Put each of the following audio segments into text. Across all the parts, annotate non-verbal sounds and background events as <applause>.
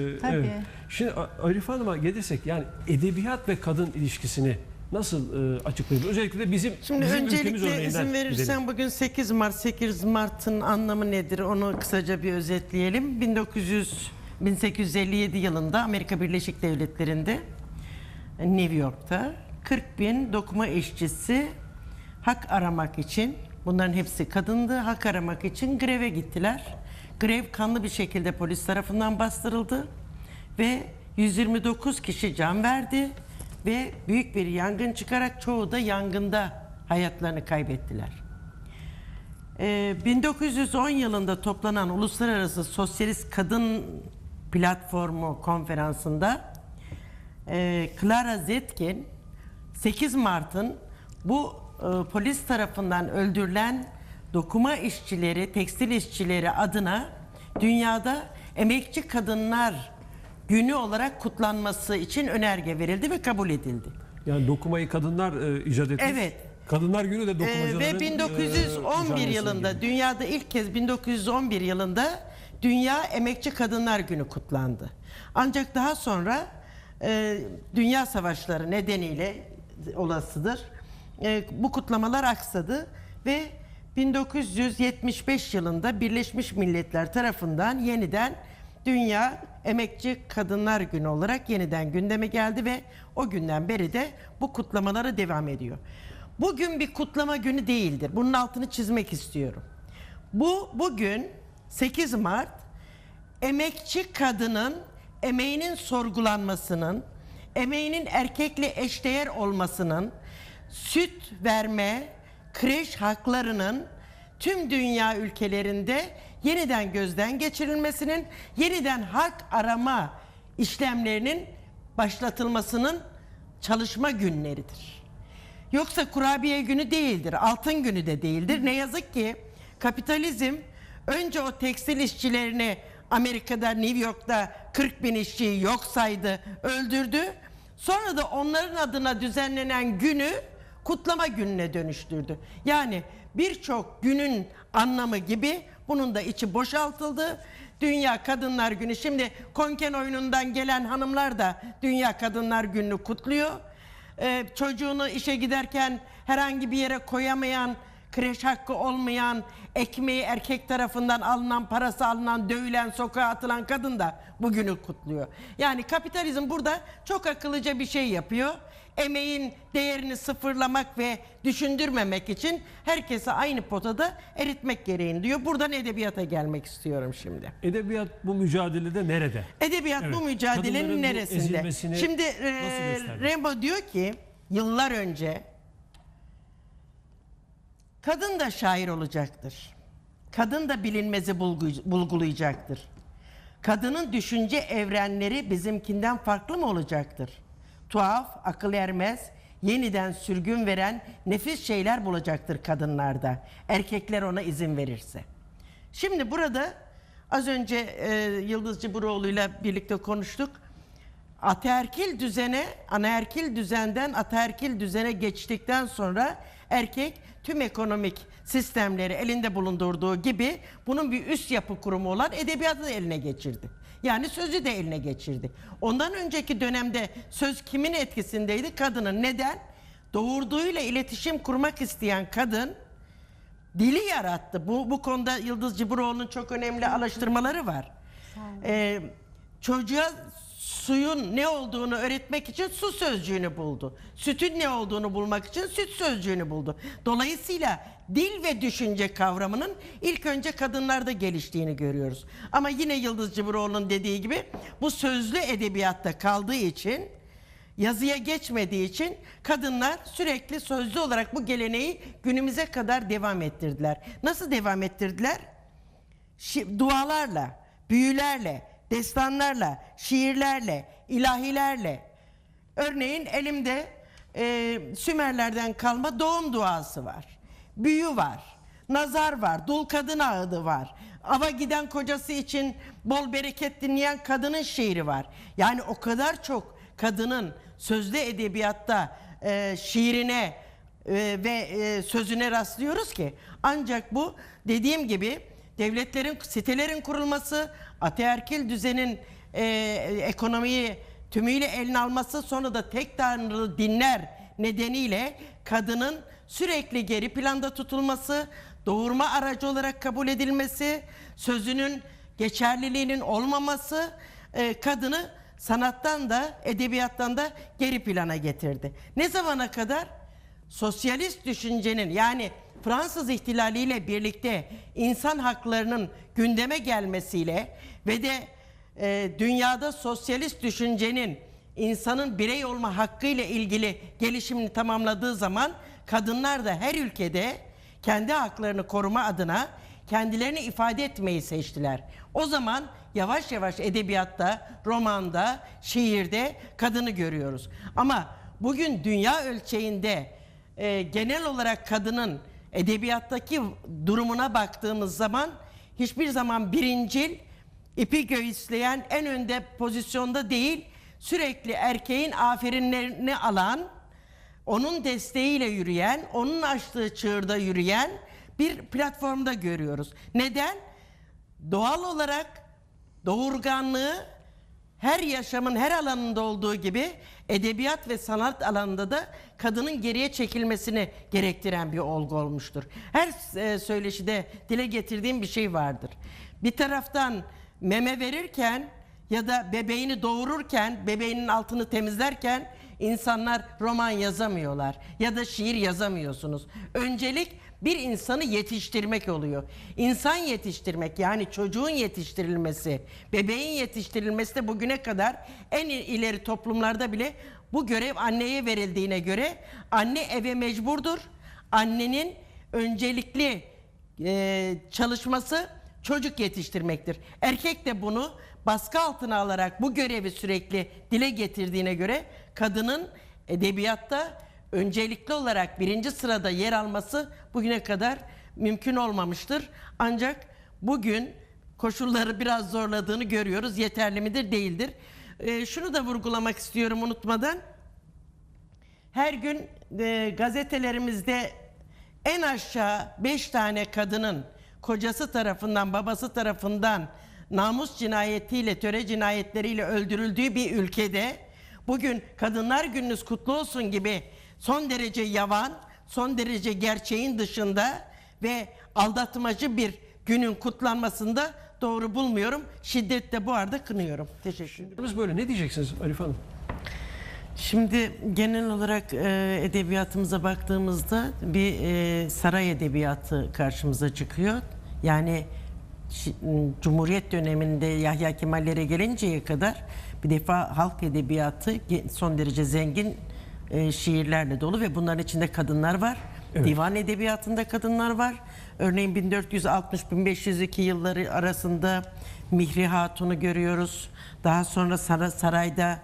Tabii. Evet. Şimdi A- Arife Hanım'a gelirsek yani edebiyat ve kadın ilişkisini nasıl e, açıklayabilir? Özellikle de bizim, Şimdi bizim öncelikle örneğinden izin verirsen gidelim. bugün 8 Mart, 8 Mart'ın anlamı nedir onu kısaca bir özetleyelim. 1900 1857 yılında Amerika Birleşik Devletleri'nde New York'ta 40 bin dokuma işçisi hak aramak için bunların hepsi kadındı hak aramak için greve gittiler. Grev kanlı bir şekilde polis tarafından bastırıldı ve 129 kişi can verdi ve büyük bir yangın çıkarak çoğu da yangında hayatlarını kaybettiler. Ee, 1910 yılında toplanan Uluslararası Sosyalist Kadın Platformu konferansında e, Clara Zetkin 8 Mart'ın bu e, polis tarafından öldürülen dokuma işçileri, tekstil işçileri adına dünyada emekçi kadınlar günü olarak kutlanması için önerge verildi ve kabul edildi. Yani dokumayı kadınlar e, icat etmiş. Evet. Kadınlar günü de Ee, dokumacıların ve e, 1911 mücadelesi yılında gibi. dünyada ilk kez 1911 yılında Dünya Emekçi Kadınlar Günü kutlandı. Ancak daha sonra e, dünya savaşları nedeniyle olasıdır. e, bu kutlamalar aksadı ve 1975 yılında Birleşmiş Milletler tarafından yeniden Dünya Emekçi Kadınlar Günü olarak yeniden gündeme geldi ve o günden beri de bu kutlamalara devam ediyor. Bugün bir kutlama günü değildir. Bunun altını çizmek istiyorum. Bu bugün 8 Mart emekçi kadının emeğinin sorgulanmasının, emeğinin erkekle eşdeğer olmasının, süt verme, kreş haklarının tüm dünya ülkelerinde yeniden gözden geçirilmesinin, yeniden hak arama işlemlerinin başlatılmasının çalışma günleridir. Yoksa kurabiye günü değildir, altın günü de değildir. Ne yazık ki kapitalizm önce o tekstil işçilerini Amerika'da, New York'ta 40 bin işçiyi yok saydı, öldürdü. Sonra da onların adına düzenlenen günü kutlama gününe dönüştürdü. Yani birçok günün anlamı gibi bunun da içi boşaltıldı. Dünya Kadınlar Günü. Şimdi konken oyunundan gelen hanımlar da Dünya Kadınlar Günü'nü kutluyor. Ee, çocuğunu işe giderken herhangi bir yere koyamayan, kreş hakkı olmayan, ekmeği erkek tarafından alınan, parası alınan, dövülen, sokağa atılan kadın da bugünü kutluyor. Yani kapitalizm burada çok akıllıca bir şey yapıyor. Emeğin değerini sıfırlamak ve düşündürmemek için herkesi aynı potada eritmek gereğini diyor. Buradan edebiyata gelmek istiyorum şimdi. Edebiyat bu mücadelede nerede? Edebiyat Evet. bu Kadınların mücadelenin bu neresinde? ezilmesini Şimdi e? Rembo diyor ki yıllar önce kadın da şair olacaktır. Kadın da bilinmezi bulgu- bulgulayacaktır. Kadının düşünce evrenleri bizimkinden farklı mı olacaktır? Tuhaf, akıl ermez, yeniden sürgün veren nefis şeyler bulacaktır kadınlarda. Erkekler ona izin verirse. Şimdi burada az önce e, Yıldız Cıburoğlu'yla birlikte konuştuk. Ataerkil düzene, anaerkil düzenden ataerkil düzene geçtikten sonra erkek tüm ekonomik sistemleri elinde bulundurduğu gibi bunun bir üst yapı kurumu olan edebiyatı da eline geçirdi. Yani sözü de eline geçirdi. Ondan önceki dönemde söz kimin etkisindeydi? Kadının. Neden? Doğurduğuyla iletişim kurmak isteyen kadın dili yarattı. Bu bu konuda Yıldız Cıburoğlu'nun çok önemli <laughs> araştırmaları var. Ee, çocuğa suyun ne olduğunu öğretmek için su sözcüğünü buldu. Sütün ne olduğunu bulmak için süt sözcüğünü buldu. Dolayısıyla dil ve düşünce kavramının ilk önce kadınlarda geliştiğini görüyoruz. Ama yine Yıldız Cıburoğlu'nun dediği gibi bu sözlü edebiyatta kaldığı için yazıya geçmediği için kadınlar sürekli sözlü olarak bu geleneği günümüze kadar devam ettirdiler. Nasıl devam ettirdiler? Dualarla, büyülerle, destanlarla, şiirlerle, ilahilerle. Örneğin elimde e, Sümerlerden kalma doğum duası var. Büyü var. Nazar var. Dul kadın ağıdı var. Ava giden kocası için bol bereket dinleyen kadının şiiri var. Yani o kadar çok kadının sözlü edebiyatta e, şiirine e, ve e, sözüne rastlıyoruz ki ancak bu dediğim gibi devletlerin sitelerin kurulması, ataerkil düzenin e, ekonomiyi tümüyle eline alması sonra da tek tanrılı dinler nedeniyle kadının sürekli geri planda tutulması, doğurma aracı olarak kabul edilmesi, sözünün geçerliliğinin olmaması e, kadını sanattan da edebiyattan da geri plana getirdi. Ne zamana kadar? Sosyalist düşüncenin yani Fransız ihtilaliyle birlikte insan haklarının gündeme gelmesiyle ve de e, dünyada sosyalist düşüncenin insanın birey olma hakkı ile ilgili gelişimini tamamladığı zaman kadınlar da her ülkede kendi haklarını koruma adına kendilerini ifade etmeyi seçtiler. O zaman yavaş yavaş edebiyatta, romanda, şiirde kadını görüyoruz. Ama bugün dünya ölçeğinde e, genel olarak kadının edebiyattaki durumuna baktığımız zaman hiçbir zaman birincil, ipi göğüsleyen en önde pozisyonda değil, sürekli erkeğin aferinlerini alan, onun desteğiyle yürüyen, onun açtığı çığırda yürüyen bir platformda görüyoruz. Neden? Doğal olarak doğurganlığı her yaşamın her alanında olduğu gibi edebiyat ve sanat alanında da kadının geriye çekilmesini gerektiren bir olgu olmuştur. Her e, söyleşide dile getirdiğim bir şey vardır. Bir taraftan meme verirken ya da bebeğini doğururken, bebeğinin altını temizlerken insanlar roman yazamıyorlar ya da şiir yazamıyorsunuz. Öncelik bir insanı yetiştirmek oluyor. İnsan yetiştirmek yani çocuğun yetiştirilmesi, bebeğin yetiştirilmesi de bugüne kadar en ileri toplumlarda bile bu görev anneye verildiğine göre anne eve mecburdur. Annenin öncelikli e, çalışması çocuk yetiştirmektir. Erkek de bunu baskı altına alarak bu görevi sürekli dile getirdiğine göre kadının edebiyatta öncelikli olarak birinci sırada yer alması bugüne kadar mümkün olmamıştır. Ancak bugün koşulları biraz zorladığını görüyoruz. Yeterli midir? Değildir. Ee, şunu da vurgulamak istiyorum unutmadan. Her gün e, gazetelerimizde en aşağı 5 tane kadının kocası tarafından, babası tarafından namus cinayetiyle, töre cinayetleriyle öldürüldüğü bir ülkede bugün Kadınlar Gününüz kutlu olsun gibi son derece yavan, son derece gerçeğin dışında ve aldatmacı bir günün kutlanmasında doğru bulmuyorum. Şiddetle bu arada kınıyorum. Teşekkür ederim. Biz böyle ne diyeceksiniz Arif Hanım? Şimdi genel olarak e, edebiyatımıza baktığımızda bir e, saray edebiyatı karşımıza çıkıyor. Yani Cumhuriyet döneminde Yahya Kemal'lere gelinceye kadar bir defa halk edebiyatı son derece zengin e, şiirlerle dolu ve bunların içinde kadınlar var. Evet. Divan edebiyatında kadınlar var. Örneğin 1460-1502 yılları arasında Mihri Hatun'u görüyoruz. Daha sonra Sara- sarayda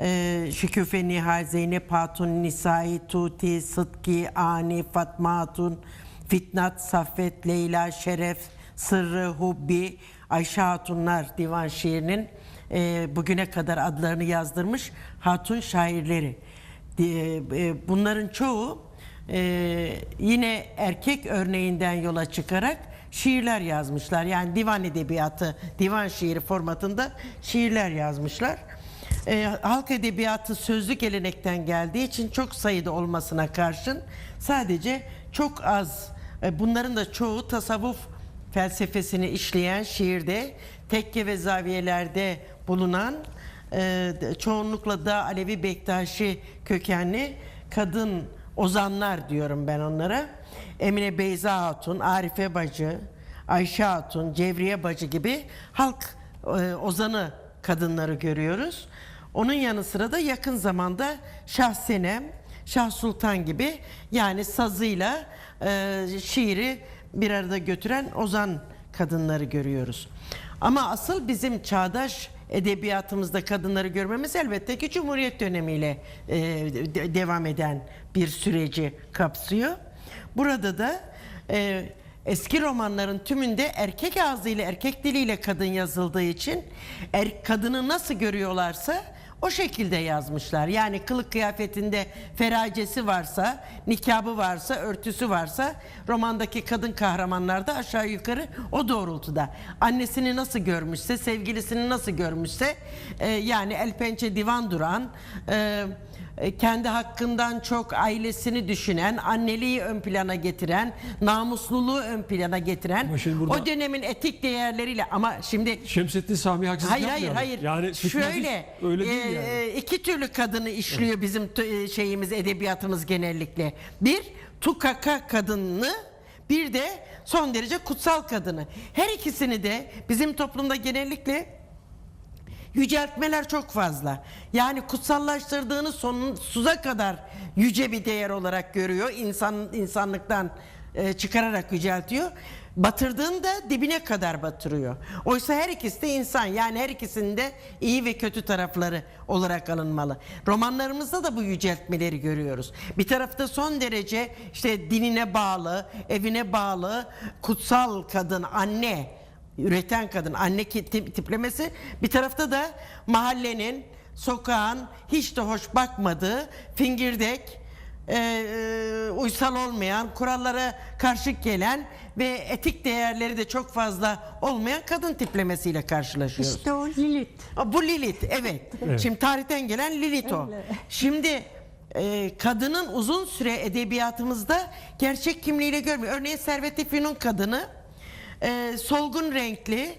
ee, Şüküfe Nihal, Zeynep Hatun, Nisai, Tuti, Sıtki, Ani, Fatma Hatun, Fitnat, Saffet, Leyla, Şeref, Sırrı, Hubbi, Ayşe Hatunlar divan şiirinin e, bugüne kadar adlarını yazdırmış hatun şairleri. Di- e, Bunların çoğu e, yine erkek örneğinden yola çıkarak şiirler yazmışlar. Yani divan edebiyatı, divan şiiri formatında şiirler yazmışlar. E, halk edebiyatı sözlü gelenekten geldiği için çok sayıda olmasına karşın sadece çok az e, bunların da çoğu tasavvuf felsefesini işleyen şiirde tekke ve zaviyelerde bulunan e, de- çoğunlukla da Alevi Bektaşi kökenli kadın ozanlar diyorum ben onlara. Emine Beyza Hatun, Arife Bacı, Ayşe Hatun, Cevriye Bacı gibi halk e, ozanı kadınları görüyoruz. Onun yanı sıra da yakın zamanda Şah Senem, Şah Sultan gibi yani sazıyla e, şiiri bir arada götüren ozan kadınları görüyoruz. Ama asıl bizim çağdaş edebiyatımızda kadınları görmemiz elbette ki Cumhuriyet dönemiyle e, de- devam eden bir süreci kapsıyor. Burada da e, eski romanların tümünde erkek ağzıyla, erkek diliyle kadın yazıldığı için er, kadını nasıl görüyorlarsa o şekilde yazmışlar. Yani kılık kıyafetinde feracesi varsa, nikabı varsa, örtüsü varsa romandaki kadın kahramanlar da aşağı yukarı o doğrultuda. Annesini nasıl görmüşse, sevgilisini nasıl görmüşse e, yani el pençe divan duran, e, kendi hakkından çok ailesini düşünen, anneliği ön plana getiren, namusluluğu ön plana getiren, burada- o dönemin etik değerleriyle ama şimdi Şemsettin Sami haksızlık Hayır hayır hayır. Yani Şöyle öyle değil e, yani. e, iki türlü kadını işliyor bizim t- e, şeyimiz edebiyatımız genellikle. Bir tukaka kadını bir de son derece kutsal kadını. Her ikisini de bizim toplumda genellikle yüceltmeler çok fazla. Yani kutsallaştırdığını sonsuza kadar yüce bir değer olarak görüyor. İnsan insanlıktan e, çıkararak yüceltiyor. Batırdığında dibine kadar batırıyor. Oysa her ikisi de insan. Yani her ikisinde iyi ve kötü tarafları olarak alınmalı. Romanlarımızda da bu yüceltmeleri görüyoruz. Bir tarafta son derece işte dinine bağlı, evine bağlı, kutsal kadın, anne üreten kadın anne tiplemesi bir tarafta da mahallenin sokağın hiç de hoş bakmadığı fingirdek e, e, uysal olmayan kurallara karşı gelen ve etik değerleri de çok fazla olmayan kadın tiplemesiyle karşılaşıyoruz. İşte o Lilith. Aa, Bu Lilith evet. Evet. Şimdi tarihten gelen Lilith o. Öyle. Şimdi e, kadının uzun süre edebiyatımızda gerçek kimliğiyle görmüyor. Örneğin Servet-i Fünun kadını e, solgun renkli,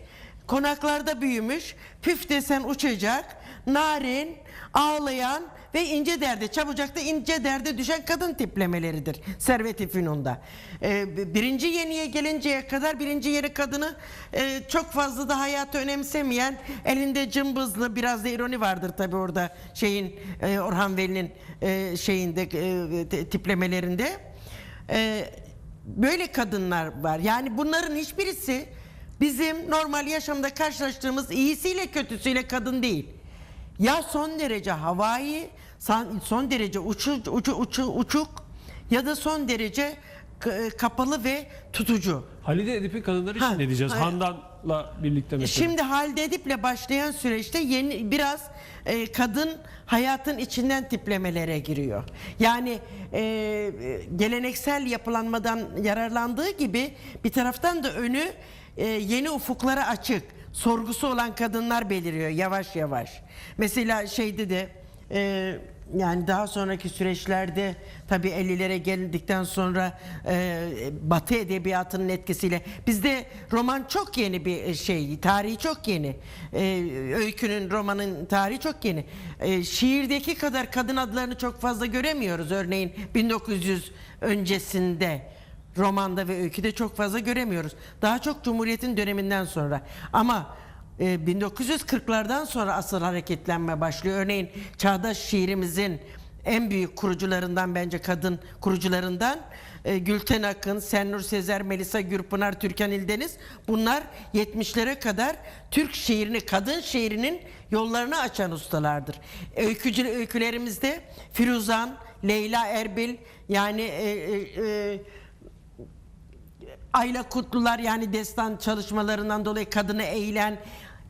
konaklarda büyümüş, püf desen uçacak, narin, ağlayan ve ince derde, çabucakta ince derde düşen kadın tiplemeleridir Servet-i Fünun'da. E, birinci yeniye gelinceye kadar birinci yeni kadını e, çok fazla da hayatı önemsemeyen, elinde cımbızlı biraz da ironi vardır tabi orada şeyin e, Orhan Veli'nin e, şeyinde e, tiplemelerinde. E, böyle kadınlar var. Yani bunların hiçbirisi bizim normal yaşamda karşılaştığımız iyisiyle kötüsüyle kadın değil. Ya son derece havai, son derece uçu, uçu, uçu, uçuk ya da son derece kapalı ve tutucu. Halide Edip'in kadınları için Ha, ne diyeceğiz? hayır. Handan'la birlikte mesela. Şimdi Halide Edip'le başlayan süreçte yeni biraz e, kadın hayatın içinden tiplemelere giriyor. Yani e, e, geleneksel yapılanmadan yararlandığı gibi bir taraftan da önü e, yeni ufuklara açık, sorgusu olan kadınlar beliriyor yavaş yavaş. Mesela şeyde de e, yani daha sonraki süreçlerde tabii 50'lere geldikten sonra e, Batı edebiyatının etkisiyle bizde roman çok yeni bir şey, tarihi çok yeni. E, öykünün, romanın tarihi çok yeni. E, şiirdeki kadar kadın adlarını çok fazla göremiyoruz. Örneğin 1900 öncesinde romanda ve öyküde çok fazla göremiyoruz. Daha çok Cumhuriyet'in döneminden sonra. Ama e, 1940'lardan sonra asıl hareketlenme başlıyor. Örneğin çağdaş şiirimizin en büyük kurucularından bence kadın kurucularından e, Gülten Akın, Sennur Sezer, Melisa Gürpınar, Türkan İldeniz bunlar 70'lere kadar Türk şiirini, kadın şiirinin yollarını açan ustalardır. Öykücü, öykülerimizde Firuzan, Leyla Erbil yani e, e, e, Ayla Kutlular yani destan çalışmalarından dolayı kadını eğilen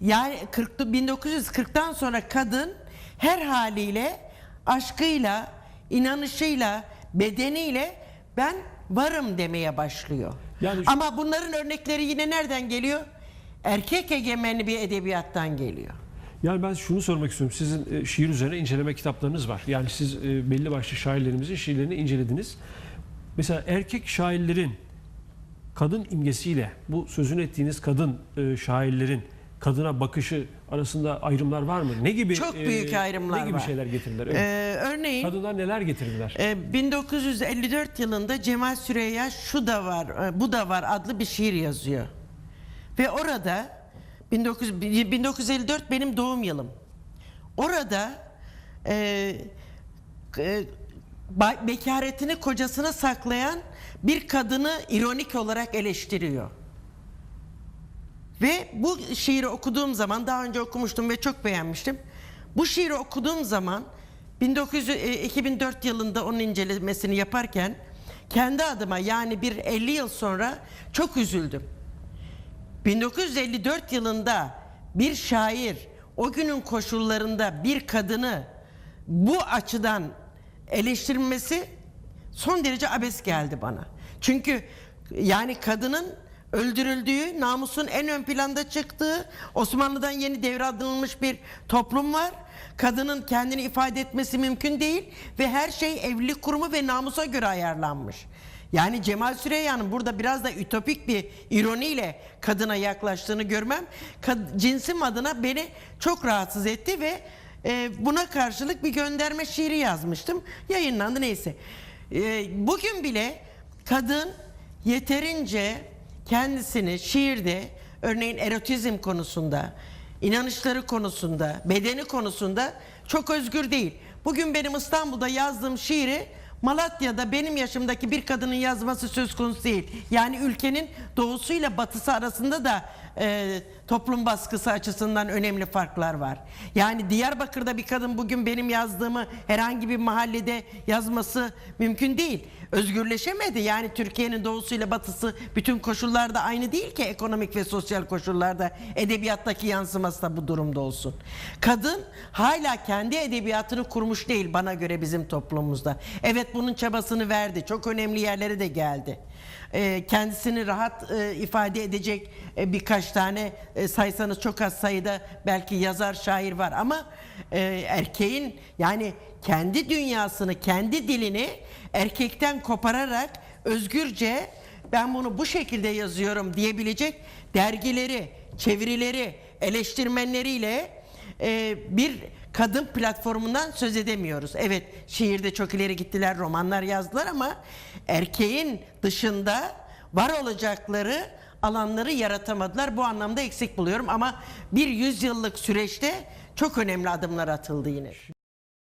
yani 40, 1940'tan sonra kadın her haliyle aşkıyla, inanışıyla, bedeniyle ben varım demeye başlıyor. Yani şu- Ama bunların örnekleri yine nereden geliyor? Erkek egemenli bir edebiyattan geliyor. Yani ben şunu sormak istiyorum. Sizin e, şiir üzerine inceleme kitaplarınız var. Yani siz e, belli başlı şairlerimizin şiirlerini incelediniz. Mesela erkek şairlerin kadın imgesiyle bu sözünü ettiğiniz kadın e, şairlerin kadına bakışı arasında ayrımlar var mı? Ne gibi Çok e, büyük ayrımlar Ne gibi var. şeyler getirdiler? Evet. Ee, örneğin Kadınlar neler getirdiler? Ee, 1954 yılında Cemal Süreyya şu da var, e, bu da var adlı bir şiir yazıyor. Ve orada 19, 1954 benim doğum yılım. Orada e, e, bekaretini kocasına saklayan bir kadını ironik olarak eleştiriyor. Ve bu şiiri okuduğum zaman daha önce okumuştum ve çok beğenmiştim. Bu şiiri okuduğum zaman 1900, e, 2004 yılında onun incelemesini yaparken kendi adıma yani bir 50 yıl sonra çok üzüldüm. 1954 yılında bir şair o günün koşullarında bir kadını bu açıdan eleştirilmesi son derece abes geldi bana. Çünkü yani kadının öldürüldüğü, namusun en ön planda çıktığı, Osmanlı'dan yeni devralınmış bir toplum var. Kadının kendini ifade etmesi mümkün değil ve her şey evlilik kurumu ve namusa göre ayarlanmış. Yani Cemal Süreyya'nın burada biraz da ütopik bir ironiyle kadına yaklaştığını görmem kad- cinsim adına beni çok rahatsız etti ve e, buna karşılık bir gönderme şiiri yazmıştım. Yayınlandı neyse. E, bugün bile kadın yeterince kendisini şiirde örneğin erotizm konusunda, inanışları konusunda, bedeni konusunda çok özgür değil. Bugün benim İstanbul'da yazdığım şiiri Malatya'da benim yaşımdaki bir kadının yazması söz konusu değil. Yani ülkenin doğusuyla batısı arasında da e, toplum baskısı açısından önemli farklar var. Yani Diyarbakır'da bir kadın bugün benim yazdığımı herhangi bir mahallede yazması mümkün değil. Özgürleşemedi. Yani Türkiye'nin doğusuyla batısı bütün koşullarda aynı değil ki ekonomik ve sosyal koşullarda edebiyattaki yansıması da bu durumda olsun. Kadın hala kendi edebiyatını kurmuş değil bana göre bizim toplumumuzda. Evet bunun çabasını verdi. Çok önemli yerlere de geldi. Ee, kendisini rahat e, ifade edecek e, birkaç tane e, saysanız çok az sayıda belki yazar şair var ama e, erkeğin yani kendi dünyasını kendi dilini erkekten kopararak özgürce ben bunu bu şekilde yazıyorum diyebilecek dergileri çevirileri eleştirmenleriyle e, bir kadın platformundan söz edemiyoruz. Evet şiirde çok ileri gittiler, romanlar yazdılar ama erkeğin dışında var olacakları alanları yaratamadılar. Bu anlamda eksik buluyorum ama bir yüzyıllık süreçte çok önemli adımlar atıldı yine.